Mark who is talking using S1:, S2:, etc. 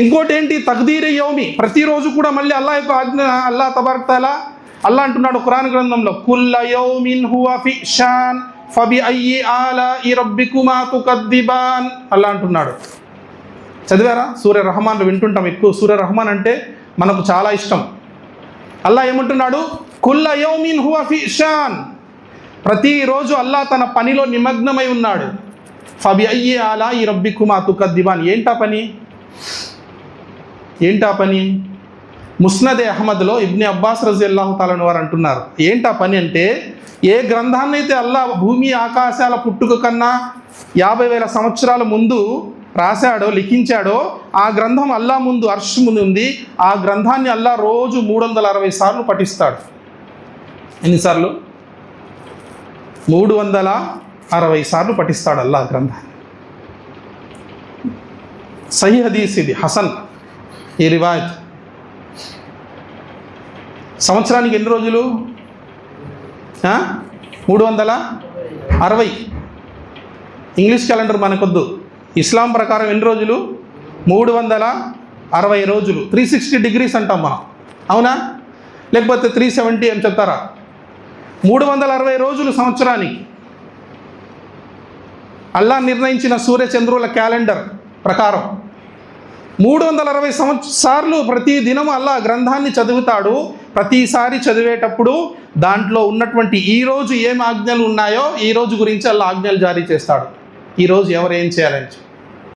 S1: ఇంకోటి ఏంటి తక్దీర్ యోమి? ప్రతిరోజు కూడా మళ్ళీ అల్లా యొక్క ఆజ్ఞ అల్లా తబార్తాలా అల్లా అంటున్నాడు ఖురాన్ గ్రంథంలో కుల్ల యోమిన్ హువ ఫి షాన్ ఫబి అయ్యి ఆలా ఈ రబ్బికుమా తుకద్దిబాన్ అల్లా అంటున్నాడు. చదివారా? సూర్య రహమాన్ వింటుంటాం ఎక్కువ. సూర్య రహమాన్ అంటే మనకు చాలా ఇష్టం. అల్లా ఏమంటున్నాడు? కుల్ల యౌమిన్ హువ ఫి షాన్ ప్రతిరోజు అల్లా తన పనిలో నిమగ్నమై ఉన్నాడు. ఫబి అయ్యి ఆలా ఈ రబ్బికుమా తుకద్దిబాన్ ఏంటా పని? ఏంటా పని? ముస్నద్ అహ్మద్లో ఇబ్ని అబ్బాస్ రజీ తాలని వారు అంటున్నారు. ఏంటా పని అంటే ఏ గ్రంథాన్ని అయితే అల్లా భూమి ఆకాశాల పుట్టుక కన్నా యాభై వేల సంవత్సరాల ముందు రాశాడో లిఖించాడో ఆ గ్రంథం అల్లా ముందు అర్ష్ ముందు ఉంది. ఆ గ్రంథాన్ని అల్లా రోజు మూడు వందల అరవై సార్లు పఠిస్తాడు. ఎన్నిసార్లు? మూడు వందల అరవై సార్లు పఠిస్తాడు అల్లా గ్రంథాన్ని. సహీ హదీస్ ఇది హసన్. ఈ రివాయత్. సంవత్సరానికి ఎన్ని రోజులు? మూడు వందల అరవై. English calendar మనకొద్దు. ఇస్లాం ప్రకారం ఎన్ని రోజులు? మూడు వందల అరవై రోజులు. త్రీ సిక్స్టీ డిగ్రీస్ అంటాం మనం. అవునా? లేకపోతే త్రీ సెవెంటీ అని చెప్తారా? మూడు వందల అరవై రోజులు సంవత్సరానికి. అల్లా నిర్ణయించిన సూర్యచంద్రుల క్యాలెండర్ ప్రకారం. మూడు వందల అరవై సంవత్సరాలు ప్రతి దినం అల్లా గ్రంథాన్ని చదువుతాడు ప్రతిసారి చదివేటప్పుడు దాంట్లో ఉన్నటువంటి ఈ రోజు ఏం ఆజ్ఞలు ఉన్నాయో ఈ రోజు గురించి అల్లా ఆజ్ఞలు జారీ చేస్తాడు ఈరోజు రోజు ఎవరు ఏం చేయాలని చెప్పి.